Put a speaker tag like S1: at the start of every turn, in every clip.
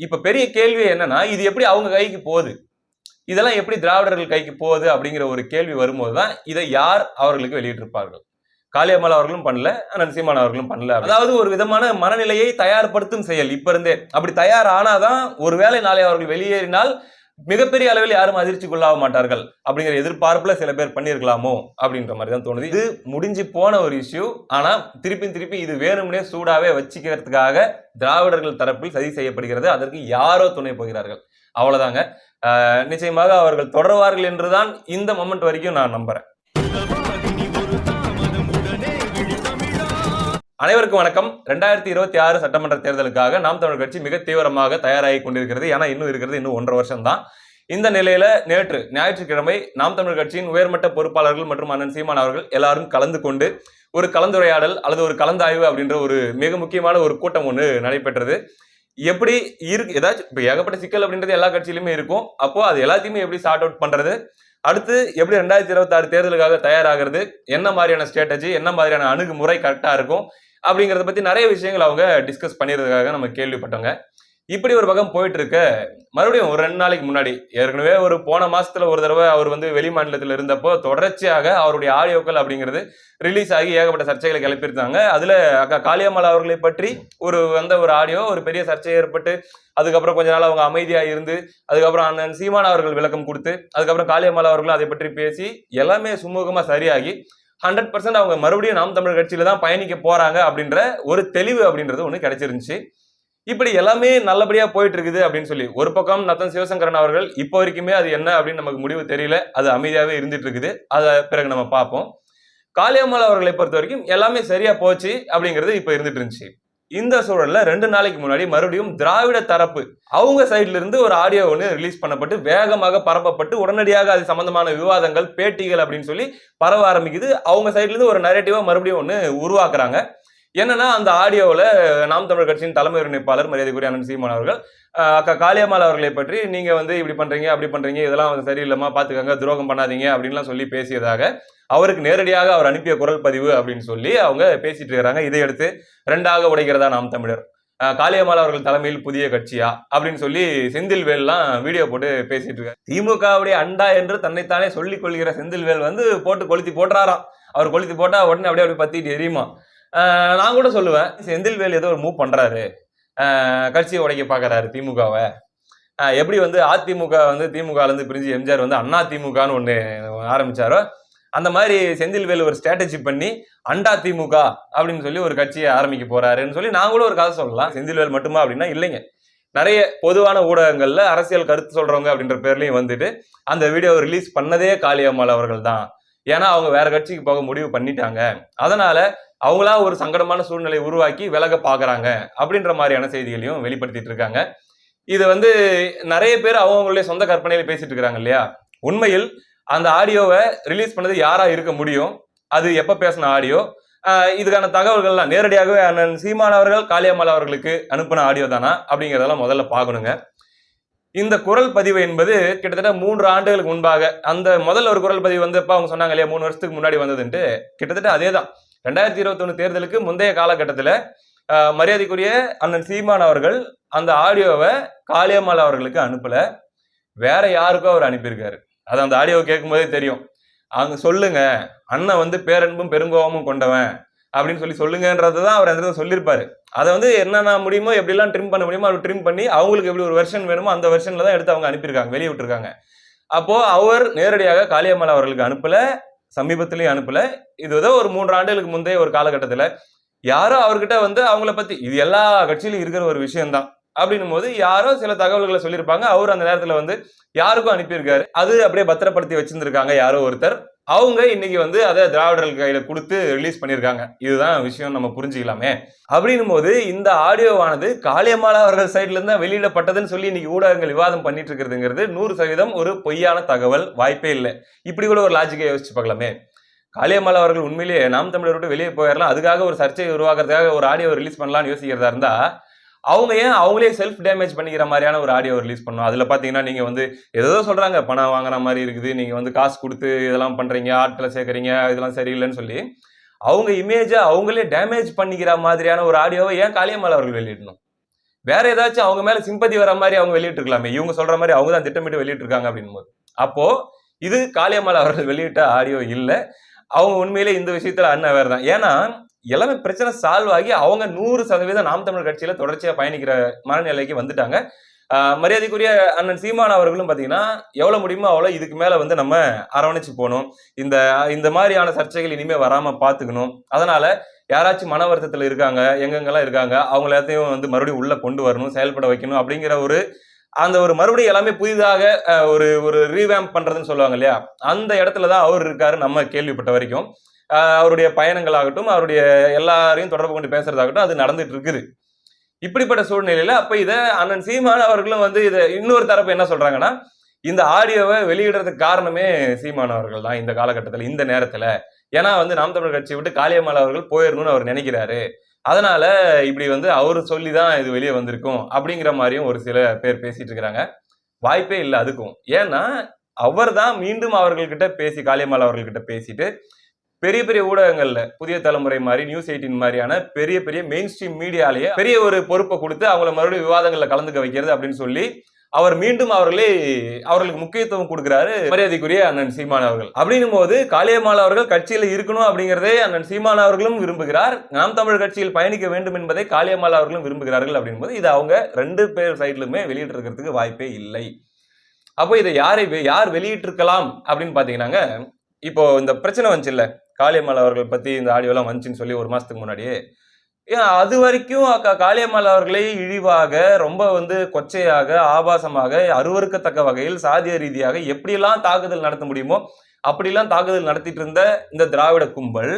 S1: இப்ப பெரிய கேள்வி என்னன்னா இது எப்படி அவங்க கைக்கு போகுது? இதெல்லாம் எப்படி திராவிடர்கள் கைக்கு போகுது அப்படிங்கிற ஒரு கேள்வி வரும்போது தான் இதை யார் அவர்களுக்கு வெளியிட்டிருப்பார்கள்? காளியம்மாள் அவர்களும் பண்ணல அண்ணன் சீமான் அவர்களும் பண்ணல அதாவது ஒரு விதமான மனநிலையை தயார்படுத்தும் செயல் இப்ப இருந்தே. அப்படி தயார் ஆனாதான் ஒருவேளை நாளை அவர்கள் வெளியேறினால் மிகப்பெரிய அளவில் யாரும் அதிர்ச்சிக்குள்ளாக மாட்டார்கள் அப்படிங்கிற எதிர்பார்ப்புல சில பேர் பண்ணியிருக்கலாமோ அப்படின்ற மாதிரி தான் தோணுது. இது முடிஞ்சு போன ஒரு இஷ்யூ ஆனா திருப்பி திருப்பி இது வேணும்னே சூடாவே வச்சுக்கிறதுக்காக திராவிடர்கள் தரப்பில் சதி செய்யப்படுகிறது. அதற்கு யாரோ துணை போகிறார்கள். அவ்வளவுதாங்க. நிச்சயமாக அவர்கள் தொடர்வார்கள் என்றுதான் இந்த மொமெண்ட் வரைக்கும் நான் நம்புறேன். அனைவருக்கும் வணக்கம். ரெண்டாயிரத்தி இருபத்தி ஆறு சட்டமன்ற தேர்தலுக்காக நாம் தமிழ் கட்சி மிக தீவிரமாக தயாராகி கொண்டிருக்கிறது. ஏன்னா இன்னும் இருக்கிறது இன்னும் ஒன்றரை வருஷம் தான் இந்த நிலையில நேற்று ஞாயிற்றுக்கிழமை நாம் தமிழ் கட்சியின் உயர்மட்ட பொறுப்பாளர்கள் மற்றும் அண்ணன் சீமான் அவர்கள் எல்லாரும் கலந்து கொண்டு ஒரு கலந்துரையாடல் அல்லது ஒரு கலந்தாய்வு அப்படின்ற ஒரு மிக முக்கியமான ஒரு கூட்டம் ஒன்று நடைபெற்றது. எப்படி இருக்கு ஏதாச்சும் இப்போ ஏகப்பட்ட சிக்கல் அப்படின்றது எல்லா கட்சியிலுமே இருக்கும். அப்போ அது எல்லாத்தையுமே எப்படி சார்ட் அவுட் பண்றது? அடுத்து எப்படி ரெண்டாயிரத்தி இருபத்தாறு தேர்தலுக்காக தயாராகிறது? என்ன மாதிரியான ஸ்ட்ராட்டஜி என்ன மாதிரியான அணுகுமுறை கரெக்டாக இருக்கும்? அப்படிங்கிறத பற்றி நிறைய விஷயங்கள் அவங்க டிஸ்கஸ் பண்ணியிருக்காக நம்ம கேள்விப்பட்டவங்க இப்படி ஒரு பக்கம் போயிட்டு இருக்க மறுபடியும் ஒரு ரெண்டு நாளைக்கு முன்னாடி ஏற்கனவே ஒரு போன மாசத்துல ஒரு தடவை அவர் வந்து வெளி மாநிலத்தில் இருந்தப்போ தொடர்ச்சியாக அவருடைய ஆடியோக்கள் அப்படிங்கிறது ரிலீஸ் ஆகி ஏகப்பட்ட சர்ச்சைகளை கிளப்பியிருந்தாங்க. அதுல அக்கா காளியம்மாள் அவர்களை பற்றி ஒரு வந்த ஒரு ஆடியோ ஒரு பெரிய சர்ச்சை ஏற்பட்டு அதுக்கப்புறம் கொஞ்ச நாள் அவங்க அமைதியா இருந்து அதுக்கப்புறம் அண்ணன் சீமான் அவர்கள் விளக்கம் கொடுத்து அதுக்கப்புறம் காளியம்மாள் அவர்களும் அதை பற்றி பேசி எல்லாமே சுமூகமா சரியாகி ஹண்ட்ரட் பர்சன்ட் அவங்க மறுபடியும் நாம் தமிழர் கட்சியில தான் பயணிக்க போறாங்க அப்படின்ற ஒரு தெளிவு அப்படின்றது ஒன்று கிடைச்சிருந்துச்சு. இப்படி எல்லாமே நல்லபடியா போயிட்டு இருக்குது அப்படின்னு சொல்லி ஒரு பக்கம் நத்தன் சிவசங்கரன் அவர்கள் இப்போ வரைக்குமே அது என்ன அப்படின்னு நமக்கு முடிவு தெரியல அது அமைதியாவே இருந்துட்டு இருக்குது அதை பிறகு நம்ம பார்ப்போம். காளியம்மாள் அவர்களை பொறுத்த வரைக்கும் எல்லாமே சரியா போச்சு அப்படிங்கிறது இப்போ இருந்துட்டு இருந்துச்சு இந்த சூழல்ல ரெண்டு நாளைக்கு முன்னாடி மறுபடியும் திராவிட தரப்பு அவங்க சைட்ல இருந்து ஒரு ஆடியோ ஒன்று ரிலீஸ் பண்ணப்பட்டு வேகமாக பரப்பப்பட்டு உடனடியாக அது சம்பந்தமான விவாதங்கள் பேட்டிகள் அப்படின்னு சொல்லி பரவ ஆரம்பிக்குது. அவங்க சைட்ல இருந்து ஒரு நரேட்டிவா மறுபடியும் ஒன்று உருவாக்குறாங்க. என்னன்னா அந்த ஆடியோவில் நாம் தமிழ் கட்சியின் தலைமை ஒருங்கிணைப்பாளர் மரியாதைக்குரிய அண்ணன் சீமான் அவர்கள் அக்கா காளியம்மாள் அவர்களை பற்றி நீங்கள் வந்து இப்படி பண்ணுறீங்க அப்படி பண்ணுறீங்க இதெல்லாம் வந்து சரியில்லைம்மா பார்த்துக்கங்க துரோகம் பண்ணாதீங்க அப்படின்லாம் சொல்லி பேசியதாக அவருக்கு நேரடியாக அவர் அனுப்பிய குரல் பதிவு அப்படின்னு சொல்லி அவங்க பேசிட்டு இருக்கிறாங்க. இதையடுத்து ரெண்டாக உடைக்கிறதா நாம் தமிழர். காளியம்மாள் அவர்கள் தலைமையில் புதிய கட்சியா அப்படின்னு சொல்லி செந்தில்வேல்லாம் வீடியோ போட்டு பேசிட்டு இருக்காரு. திமுகவுடைய அண்டா என்று தன்னைத்தானே சொல்லிக் கொள்கிற செந்தில்வேல் வந்து போட்டு கொளுத்தி போட்டுறாராம். அவர் கொளுத்தி போட்டா உடனே அப்படியே அப்படி பத்திட்டு எரியுமா? நான் கூட சொல்லுவேன். செந்தில்வேல் ஏதோ ஒரு மூவ் பண்ணுறாரு கட்சியை உடைக்க பார்க்குறாரு திமுகவை. எப்படி வந்து அதிமுக வந்து திமுகலேருந்து பிரிஞ்சு எம்ஜிஆர் வந்து அண்ணா திமுகன்னு ஒன்று ஆரம்பிச்சாரோ அந்த மாதிரி செந்தில்வேல் ஒரு ஸ்ட்ராட்டஜி பண்ணி அண்டா திமுக அப்படின்னு சொல்லி ஒரு கட்சியை ஆரம்பிக்க போறாருன்னு சொல்லி நான் கூட ஒரு கதை சொல்லலாம். செந்தில்வேல் மட்டுமா அப்படின்னா இல்லைங்க. நிறைய பொதுவான ஊடகங்கள்ல அரசியல் கருத்து சொல்றவங்க அப்படின்ற பேர்லயும் வந்துட்டு அந்த வீடியோ ரிலீஸ் பண்ணதே காளியம்மாள் அவர்கள் தான் ஏன்னா அவங்க வேற கட்சிக்கு போக முடிவு பண்ணிட்டாங்க. அதனால அவங்களா ஒரு சங்கடமான சூழ்நிலை உருவாக்கி விலக பார்க்குறாங்க அப்படின்ற மாதிரியான செய்திகளையும் வெளிப்படுத்திட்டு இருக்காங்க. இது வந்து நிறைய பேர் அவங்களுடைய சொந்த கற்பனையில் பேசிட்டு இருக்காங்க இல்லையா? உண்மையில் அந்த ஆடியோவை ரிலீஸ் பண்ணது யாராக இருக்க முடியும்? அது எப்போ பேசின ஆடியோ? இதுக்கான தகவல்கள்லாம் நேரடியாகவே அண்ணன் சீமான் அவர்கள் காளியம்மாள் அவர்களுக்கு அனுப்பின ஆடியோ தானா? அப்படிங்கிறதெல்லாம் முதல்ல பார்க்கணுங்க. இந்த குரல் பதிவு என்பது கிட்டத்தட்ட மூன்று ஆண்டுகளுக்கு முன்பாக அந்த முதல்ல ஒரு குரல் பதிவு வந்தப்ப அவங்க சொன்னாங்க இல்லையா மூணு வருஷத்துக்கு முன்னாடி வந்ததுன்ட்டு கிட்டத்தட்ட அதே தான் ரெண்டாயிரத்தி இருபத்தொன்னு தேர்தலுக்கு முந்தைய காலகட்டத்தில் மரியாதைக்குரிய அண்ணன் சீமான் அவர்கள் அந்த ஆடியோவை காளியம்மாள் அவர்களுக்கு அனுப்பலை. வேற யாருக்கும் அவர் அனுப்பியிருக்காரு. அது அந்த ஆடியோவை கேட்கும்போதே தெரியும். அவங்க சொல்லுங்க அண்ணன் வந்து பேரன்பும் பெருங்கோபமும் கொண்டவன் அப்படின்னு சொல்லி சொல்லுங்கன்றது தான் அவர் அந்த சொல்லியிருப்பாரு. அதை வந்து என்னென்ன முடியுமோ எப்படிலாம் ட்ரிம் பண்ண முடியுமோ அவர் ட்ரிம் பண்ணி அவங்களுக்கு எப்படி ஒரு வெர்ஷன் வேணுமோ அந்த வெர்ஷனில் தான் எடுத்து அவங்க அனுப்பியிருக்காங்க வெளியே விட்டுருக்காங்க அப்போ அவர் நேரடியாக காளியம்மாள் அவர்களுக்கு அனுப்பல. சமீபத்திலேயே அனுப்பல. இது ஏதோ ஒரு மூன்று ஆண்டுகளுக்கு முந்தைய ஒரு காலகட்டத்தில் யாரும் அவர்கிட்ட வந்து அவங்கள பத்தி இது எல்லா கட்சியிலும் இருக்கிற ஒரு விஷயம்தான். அப்படின்னும் போது யாரோ சில தகவல்களை சொல்லியிருப்பாங்க. அவர் அந்த நேரத்தில் வந்து யாருக்கும் அனுப்பியிருக்காரு. அது அப்படியே பத்திரப்படுத்தி வச்சிருந்திருக்காங்க யாரோ ஒருத்தர். அவங்க இன்னைக்கு வந்து அதை திராவிடர்கள் கையில கொடுத்து ரிலீஸ் பண்ணியிருக்காங்க. இதுதான் விஷயம் நம்ம புரிஞ்சுக்கலாமே. அப்படின்னும் போது இந்த ஆடியோவானது காளியம்மாள் அவர்கள் சைட்ல இருந்து வெளியிடப்பட்டதுன்னு சொல்லி இன்னைக்கு ஊடகங்கள் விவாதம் பண்ணிட்டு இருக்கிறதுங்கிறது நூறு சதவீதம் ஒரு பொய்யான தகவல் வாய்ப்பே இல்லை. இப்படி கூட ஒரு லாஜிக்கை யோசிச்சு பார்க்கலாமே. காளியம்மாள் அவர்கள் உண்மையிலேயே நாம் தமிழர் விட்டு வெளியே போயிடலாம் அதுக்காக ஒரு சர்ச்சை உருவாக்குறதுக்காக ஒரு ஆடியோ ரிலீஸ் பண்ணலாம்னு யோசிக்கிறதா இருந்தா அவங்க ஏன் அவங்களே செல்ஃப் டேமேஜ் பண்ணிக்கிற மாதிரியான ஒரு ஆடியோ ரிலீஸ் பண்ணோம் அதில் பார்த்தீங்கன்னா நீங்கள் வந்து ஏதோ சொல்கிறாங்க பணம் வாங்குற மாதிரி இருக்குது நீங்கள் வந்து காசு கொடுத்து இதெல்லாம் பண்ணுறீங்க ஆட்களை சேர்க்குறீங்க இதெல்லாம் சரியில்லைன்னு சொல்லி அவங்க இமேஜை அவங்களே டேமேஜ் பண்ணிக்கிற மாதிரியான ஒரு ஆடியோவை ஏன் காளியம்மாள் அவர்கள் வெளியிடணும்? வேற ஏதாச்சும் அவங்க மேலே சிம்பதி வர மாதிரி அவங்க வெளியிட்டு இருக்கலாமே இவங்க சொல்கிற மாதிரி அவங்க தான் திட்டமிட்டு வெளியிட்டிருக்காங்க இருக்காங்க அப்போது போது இது காளியம்மாள் அவர்கள் வெளியிட்ட ஆடியோ இல்லை. அவங்க உண்மையிலே இந்த விஷயத்தில் அண்ணா வேறு தான். ஏன்னா எல்லாமே பிரச்சனை சால்வ் ஆகி அவங்க நூறு சதவீதம் நாம் தமிழர் கட்சியில தொடர்ச்சியா பயணிக்கிற மனநிலைக்கு வந்துட்டாங்க. மரியாதைக்குரிய அண்ணன் சீமான் அவர்களும் பார்த்தீங்கன்னா எவ்வளோ முடியுமோ அவ்வளோ இதுக்கு மேலே வந்து நம்ம அரவணைச்சு போகணும். இந்த இந்த மாதிரியான சர்ச்சைகள் இனிமேல் வராமல் பார்த்துக்கணும் அதனால யாராச்சும் மன வருத்தத்தில் இருக்காங்க எங்கெங்கெல்லாம் இருக்காங்க அவங்க எல்லாத்தையும் வந்து மறுபடியும் உள்ளே கொண்டு வரணும் செயல்பட வைக்கணும் அப்படிங்கிற ஒரு அந்த ஒரு மறுபடியும் எல்லாமே புதிதாக ஒரு ஒரு ரீவேம்ப் பண்றதுன்னு சொல்லுவாங்க இல்லையா? அந்த இடத்துல தான் அவர் இருக்காரு நம்ம கேள்விப்பட்ட வரைக்கும். அவருடைய பயணங்களாகட்டும் அவருடைய எல்லாரையும் தொடர்பு கொண்டு பேசுறதாகட்டும் அது நடந்துட்டு இருக்குது இப்படிப்பட்ட சூழ்நிலையில அப்ப இதை அண்ணன் சீமான் அவர்களும் வந்து இதை இன்னொரு தரப்பு என்ன சொல்றாங்கன்னா இந்த ஆடியோவை வெளியிடுறதுக்கு காரணமே சீமான் அவர்கள் தான் இந்த காலகட்டத்தில் இந்த நேரத்துல. ஏன்னா வந்து நாம் தமிழர் கட்சியை விட்டு காளியம்மாள் அவர்கள் போயிடணும்னு அவர் நினைக்கிறாரு. அதனால இப்படி வந்து அவர் சொல்லி தான் இது வெளியே வந்திருக்கும் அப்படிங்கிற மாதிரியும் ஒரு சில பேர் பேசிட்டு இருக்கிறாங்க வாய்ப்பே இல்லை அதுக்கும். ஏன்னா அவர் தான் மீண்டும் அவர்கள்கிட்ட பேசி காளியம்மாள் அவர்கள்கிட்ட பேசிட்டு பெரிய பெரிய ஊடகங்கள்ல புதிய தலைமுறை மாதிரி நியூஸ் எயிட்டின் மாதிரியான பெரிய பெரிய மெயின் ஸ்ட்ரீம் மீடியாலேயே பெரிய ஒரு பொறுப்பை கொடுத்து அவங்கள மறுபடியும் விவாதங்களில் கலந்துக்க வைக்கிறது அப்படின்னு சொல்லி அவர் மீண்டும் அவர்களே அவர்களுக்கு முக்கியத்துவம் கொடுக்கிறாரு மரியாதைக்குரிய அண்ணன் சீமான் அவர்கள். அப்படின்னும் போது காளியம்மாள் அவர்கள் கட்சியில் இருக்கணும் அப்படிங்கிறதே அண்ணன் சீமான் அவர்களும் விரும்புகிறார். நாம் தமிழ் கட்சியில் பயணிக்க வேண்டும் என்பதை காளியம்மாள் அவர்களும் விரும்புகிறார்கள் அப்படின்போது இது அவங்க ரெண்டு பேர் சைட்லுமே வெளியிட்டு இருக்கிறதுக்கு வாய்ப்பே இல்லை. அப்போ இதை யாரை வெ- யார் வெளியிட்டிருக்கலாம் அப்படின்னு பார்த்தீங்கன்னாங்க இப்போ இந்த பிரச்சனை வந்துச்சு இல்லை காளியம்மாள் அவர்கள் பற்றி இந்த ஆடியோலாம் வந்துச்சுன்னு சொல்லி ஒரு மாதத்துக்கு முன்னாடியே. ஏன் அது வரைக்கும் அக்கா காளியம்மாள் அவர்களை இழிவாக ரொம்ப வந்து கொச்சையாக ஆபாசமாக அருவருக்கத்தக்க வகையில் சாதிய ரீதியாக எப்படியெல்லாம் தாக்குதல் நடத்த முடியுமோ அப்படிலாம் தாக்குதல் நடத்திட்டு இருந்த இந்த திராவிட கும்பல்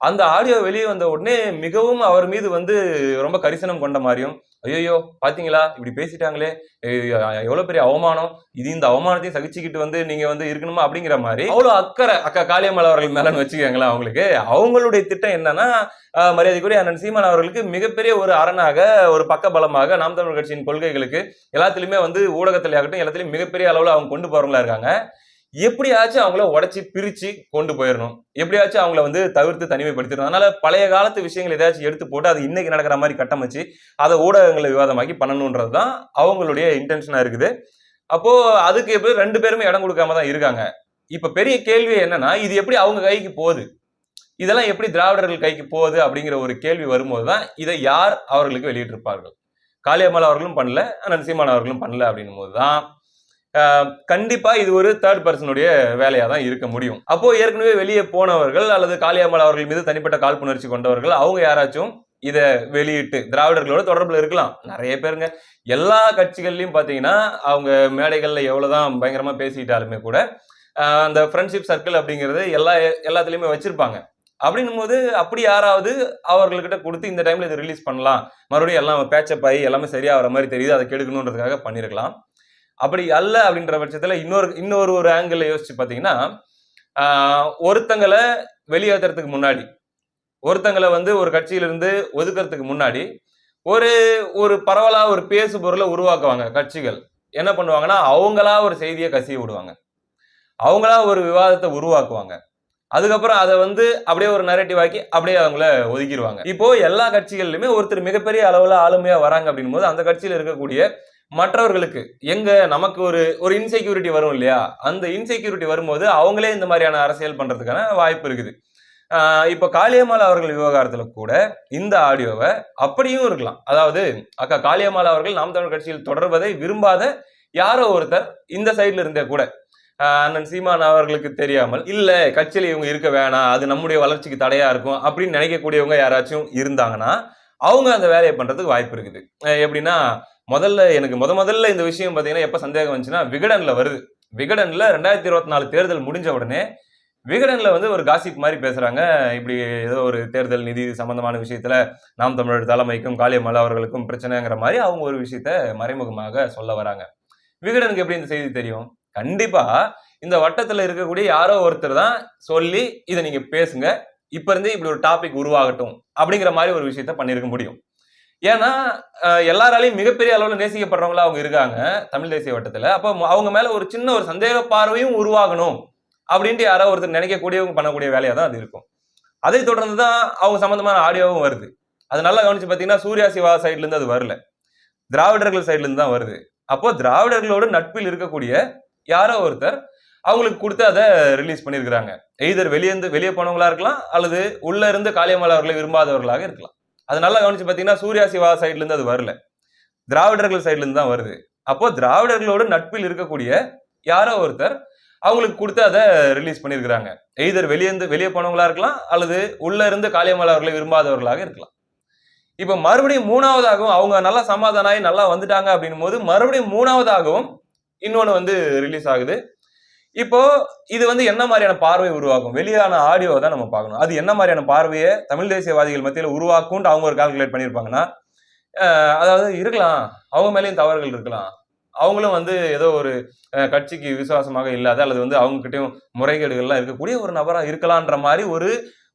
S1: அந்த ஆடியோ வெளியே வந்த உடனே மிகவும் அவர் மீது வந்து ரொம்ப கரிசனம் கொண்ட மாதிரியும் ஐயோ பாத்தீங்களா? இப்படி பேசிட்டாங்களே. எவ்வளவு பெரிய அவமானம்? இது இந்த அவமானத்தையும் சகிச்சுக்கிட்டு வந்து நீங்க வந்து இருக்கணுமா? அப்படிங்கிற மாதிரி அவ்வளவு அக்கறை அக்கா காளியம்மாள் அவர்கள் மேலன்னு வச்சுக்கோங்களேன் அவங்களுக்கு. அவங்களுடைய திட்டம் என்னன்னா மரியாதைக்குரிய அண்ணன் சீமான் அவர்களுக்கு மிகப்பெரிய ஒரு அரணாக ஒரு பக்க பலமாக நாம் தமிழ் கட்சியின் கொள்கைகளுக்கு எல்லாத்துலயுமே வந்து ஊடகத்துல ஆகட்டும் எல்லாத்துலயும் மிகப்பெரிய அளவுல அவங்க கொண்டு போறவங்களா இருக்காங்க. எப்படியாச்சும் அவங்கள உடச்சி பிரிச்சு கொண்டு போயிடணும். எப்படியாச்சும் அவங்கள வந்து தவிர்த்து தனிமைப்படுத்திடணும். அதனால பழைய காலத்து விஷயங்கள் ஏதாச்சும் எடுத்து போட்டு அது இன்னைக்கு நடக்கிற மாதிரி கட்டமைச்சு அதை ஊடகங்களை விவாதமாக்கி பண்ணணுன்றது தான் அவங்களுடைய இன்டென்ஷனா இருக்குது. அப்போ அதுக்கு எப்படி ரெண்டு பேருமே இடம் கொடுக்காம தான் இருக்காங்க. இப்ப பெரிய கேள்வி என்னன்னா இது எப்படி அவங்க கைக்கு போகுது? இதெல்லாம் எப்படி திராவிடர்கள் கைக்கு போகுது அப்படிங்கிற ஒரு கேள்வி வரும்போது தான் இதை யார் அவர்களுக்கு வெளியிட்டிருப்பார்கள்? காளியம்மாள் அவர்களும் பண்ணல நரசிம்மான் அவர்களும் பண்ணல அப்படின்னும் போது தான் கண்டிப்பா இது ஒரு தேர்ட் பர்சனுடைய வேலையா தான் இருக்க முடியும். அப்போ ஏற்கனவே வெளியே போனவர்கள் அல்லது காளியம்மாள் அவர்கள் மீது தனிப்பட்ட காழ்ப்புணர்ச்சி கொண்டவர்கள் அவங்க யாராச்சும் இதை வெளியிட்டு திராவிடர்களோட தொடர்பில் இருக்கலாம். நிறைய பேருங்க. எல்லா கட்சிகள்லையும் பார்த்தீங்கன்னா அவங்க மேடைகளில் எவ்வளோதான் பயங்கரமாக பேசிக்கிட்டாலுமே கூட அந்த ஃப்ரெண்ட்ஷிப் சர்க்கிள் அப்படிங்கிறது எல்லா எல்லாத்துலேயுமே வச்சுருப்பாங்க. அப்படின்னும் போது அப்படி யாராவது அவர்கள்கிட்ட கொடுத்து இந்த டைமில் இதை ரிலீஸ் பண்ணலாம். மறுபடியும் எல்லாம் பேச்சப் ஆகி எல்லாமே சரியாகிற மாதிரி தெரியுது அதை கெடுக்கணுன்றதுக்காக பண்ணியிருக்கலாம். அப்படி அல்ல அப்படின்ற பட்சத்தில் இன்னொரு இன்னொரு ஒரு ஆங்கிள் யோசிச்சு பார்த்தீங்கன்னா ஒருத்தங்களை வெளியேற்றுறதுக்கு முன்னாடி ஒருத்தங்களை வந்து ஒரு கட்சியிலிருந்து ஒதுக்குறதுக்கு முன்னாடி ஒரு ஒரு பரவலாக ஒரு பேசு பொருளை உருவாக்குவாங்க கட்சிகள். என்ன பண்ணுவாங்கன்னா அவங்களா ஒரு செய்தியை கசிய விடுவாங்க. அவங்களா ஒரு விவாதத்தை உருவாக்குவாங்க. அதுக்கப்புறம் அதை வந்து அப்படியே ஒரு நரேட்டிவ் ஆக்கி அப்படியே அவங்கள ஒதுக்கிடுவாங்க இப்போ எல்லா கட்சிகள்லையுமே ஒருத்தர் மிகப்பெரிய அளவில் ஆளுமையாக வராங்க அப்படின் போது அந்த கட்சியில் இருக்கக்கூடிய மற்றவர்களுக்கு எங்க நமக்கு ஒரு ஒரு இன்செக்யூரிட்டி வரும் இல்லையா? அந்த இன்செக்யூரிட்டி வரும்போது அவங்களே இந்த மாதிரியான அரசியல் பண்றதுக்கான வாய்ப்பு இருக்குது. இப்போ காளியம்மாள் அவர்கள் விவகாரத்தில் கூட இந்த ஆடியோவை அப்படியும் இருக்கலாம். அதாவது அக்கா காளியம்மாள் அவர்கள் நாம் தமிழ் கட்சியில் தொடர்வதை விரும்பாத யாரோ ஒருத்தர் இந்த சைடில் இருந்தே கூட அண்ணன் சீமான் அவர்களுக்கு தெரியாமல் இல்லை கட்சியில் இவங்க இருக்க வேணாம் அது நம்முடைய வளர்ச்சிக்கு தடையா இருக்கும் அப்படின்னு நினைக்கக்கூடியவங்க யாராச்சும் இருந்தாங்கன்னா அவங்க அந்த வேலையை பண்ணுறதுக்கு வாய்ப்பு இருக்குது. எப்படின்னா முதல்ல எனக்கு முத முதல்ல இந்த விஷயம் பார்த்தீங்கன்னா எப்போ சந்தேகம் வந்துச்சுன்னா விகடனில் வருது. விகடனில் ரெண்டாயிரத்தி இருபத்தி நாலு தேர்தல் முடிஞ்ச உடனே விகடனில் வந்து ஒரு காசிப் மாதிரி பேசுகிறாங்க இப்படி ஏதோ ஒரு தேர்தல் நிதி சம்பந்தமான விஷயத்தில் நாம் தமிழர் தலைமைக்கும் காளியம்மாள் அவர்களுக்கும் பிரச்சனைங்கிற மாதிரி அவங்க ஒரு விஷயத்த மறைமுகமாக சொல்ல வராங்க. விகடனுக்கு எப்படி இந்த செய்தி தெரியும்? கண்டிப்பாக இந்த வட்டத்தில் இருக்கக்கூடிய யாரோ ஒருத்தர் தான் சொல்லி இதை நீங்கள் பேசுங்க. இப்போ இருந்தே இப்படி ஒரு டாபிக் உருவாகட்டும் அப்படிங்கிற மாதிரி ஒரு விஷயத்த பண்ணியிருக்க முடியும். ஏன்னா எல்லாராலையும் மிகப்பெரிய அளவில் நேசிக்கப்படுறவங்களா அவங்க இருக்காங்க தமிழ் தேசிய வட்டத்தில். அப்போ அவங்க மேலே ஒரு சின்ன ஒரு சந்தேக பார்வையும் உருவாகணும் அப்படின்ட்டு யாரோ ஒருத்தர் நினைக்கக்கூடியவங்க பண்ணக்கூடிய வேலையாக தான் அது இருக்கும். அதை தொடர்ந்து தான் அவங்க சம்மந்தமான ஆடியோவும் வருது. அது நல்லா கவனிச்சு பார்த்தீங்கன்னா சூர்யா சிவா சைட்லேருந்து அது வரல. திராவிடர்கள் சைட்லேருந்து தான் வருது. அப்போ திராவிடர்களோட நட்பில் இருக்கக்கூடிய யாரோ ஒருத்தர் அவங்களுக்கு கொடுத்து அதை ரிலீஸ் பண்ணியிருக்கிறாங்க. எய்தர் வெளியேந்து வெளியே போனவங்களா இருக்கலாம் அல்லது உள்ள இருந்து காளியம்மாள் அவர்களை விரும்பாதவர்களாக இருக்கலாம். அது நல்லா கவனிச்சு பார்த்தீங்கன்னா சூர்யா சிவா சைட்லேருந்து அது வரல. திராவிடர்கள் சைட்லேருந்து தான் வருது. அப்போ திராவிடர்களோட நட்பில் இருக்கக்கூடிய யாரோ ஒருத்தர் அவங்களுக்கு கொடுத்து அதை ரிலீஸ் பண்ணியிருக்கிறாங்க. எய்தர் வெளியேந்து வெளியே போனவங்களா இருக்கலாம் அல்லது உள்ள இருந்து காளியம்மாள் அவர்களை விரும்பாதவர்களாக இருக்கலாம். இப்போ மறுபடியும் மூணாவதாகவும் அவங்க நல்லா சமாதானம் ஆகி நல்லா வந்துட்டாங்க அப்படின்னும் போது மறுபடியும் மூணாவதாகவும் இன்னொன்று வந்து ரிலீஸ் ஆகுது. இப்போ இது வந்து என்ன மாதிரியான பார்வை உருவாக்கும் வெளியான ஆடியோவை தான் நம்ம பார்க்கணும். அது என்ன மாதிரியான பார்வையை தமிழ் தேசியவாதிகள் மத்தியில் உருவாக்கும்னு அவங்க ஒரு கால்குலேட் பண்ணியிருப்பாங்கன்னா அதாவது இருக்கலாம். அவங்க மேலேயும் தவறுகள் இருக்கலாம். அவங்களும் வந்து ஏதோ ஒரு கட்சிக்கு விசுவாசமாக இல்லாத அல்லது வந்து அவங்ககிட்டயும் முறைகேடுகள்லாம் இருக்கக்கூடிய ஒரு நபராக இருக்கலான்ற மாதிரி ஒரு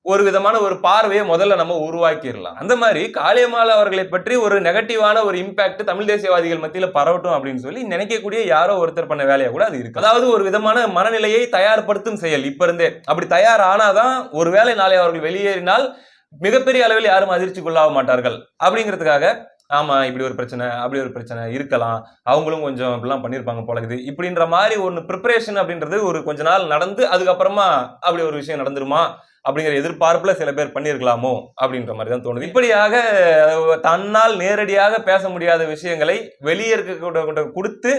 S1: ஒரு விதமான ஒரு பார்வையை முதல்ல நம்ம உருவாக்கிடலாம். அந்த மாதிரி காளியம்மாள் அவர்களை பற்றி ஒரு நெகட்டிவான ஒரு இம்பாக்ட் தமிழ் தேசியவாதிகள் மத்தியில் பரவட்டும் அப்படின்னு சொல்லி நினைக்கக்கூடிய யாரோ ஒருத்தர் பண்ண வேலையா கூட அது இருக்கு. அதாவது ஒரு விதமான மனநிலையை தயார்படுத்தும் செயல் இப்ப இருந்தே. அப்படி தயார் ஆனாதான் ஒருவேளை நாளை அவர்கள் வெளியேறினால் மிகப்பெரிய அளவில் யாரும் அதிர்ச்சிக்குள்ளாக மாட்டார்கள். அப்படிங்கிறதுக்காக ஆமா இப்படி ஒரு பிரச்சனை அப்படி ஒரு பிரச்சனை இருக்கலாம். அவங்களும் கொஞ்சம் இப்படிலாம் பண்ணியிருப்பாங்க போல இது இப்படின்ற மாதிரி ஒன்று ப்ரிப்பரேஷன் அப்படின்றது ஒரு கொஞ்ச நாள் நடந்து அதுக்கப்புறமா அப்படி ஒரு விஷயம் நடந்துருமா? அப்படிங்கிற எதிர்பார்ப்பில் சில பேர் பண்ணியிருக்கலாமோ அப்படின்ற மாதிரி தான் தோணுது. இப்படியாக தன்னால் நேரடியாக பேச முடியாத விஷயங்களை வெளியே இருக்க கொடுத்து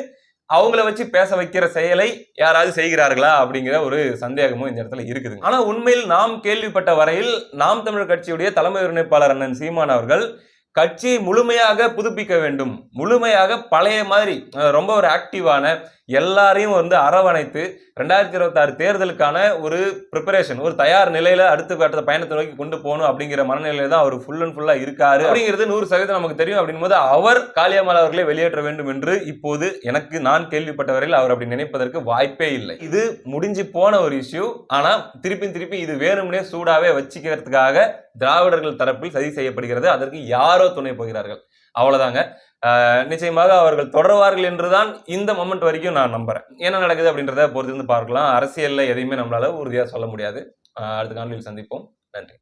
S1: அவங்கள வச்சு பேச வைக்கிற செயலை யாராவது செய்கிறார்களா அப்படிங்கிற ஒரு சந்தேகமும் இந்த இடத்துல இருக்குது ஆனால் உண்மையில் நாம் கேள்விப்பட்ட வரையில் நாம் தமிழர் கட்சியுடைய தலைமை ஒருங்கிணைப்பாளர் அண்ணன் சீமான் அவர்கள் கட்சியை முழுமையாக புதுப்பிக்க வேண்டும். முழுமையாக பழைய மாதிரி ரொம்ப ஒரு ஆக்டிவான எல்லாரையும் வந்து அரவணைத்து ரெண்டாயிரத்தி இருபத்தாறு தேர்தலுக்கான ஒரு ப்ரிப்பரேஷன் ஒரு தயார் நிலையில அடுத்த கட்ட பயணத்தை நோக்கி கொண்டு போகணும் அப்படிங்கிற மனநிலையில தான் அவர் ஃபுல் அண்ட் ஃபுல்லா இருக்காரு. அப்படிங்கிறது நூறு சதவீதம் நமக்கு தெரியும் அப்படின் போது அவர் காளியம்மாள் அவர்களை வெளியேற்ற வேண்டும் என்று இப்போது எனக்கு நான் கேள்விப்பட்ட வரையில் அவர் அப்படி நினைப்பதற்கு வாய்ப்பே இல்லை. இது முடிஞ்சு போன ஒரு இஷ்யூ ஆனா திருப்பி திருப்பி இது வேணும்னே சூடாவே வச்சுக்கிறதுக்காக திராவிடர்கள் தரப்பில் சதி செய்யப்படுகிறது. அதற்கு யாரோ துணை போகிறார்கள். அவ்வளோதாங்க நிச்சயமாக அவர்கள் தொடர்வார்கள் என்றுதான் இந்த மொமெண்ட் வரைக்கும் நான் நம்புறேன். என்ன நடக்குது அப்படின்றத பொறுத்திருந்து பார்க்கலாம். அரசியலில் எதையுமே நம்மளால உறுதியாக சொல்ல முடியாது. அடுத்த காணொலியில் சந்திப்போம். நன்றி.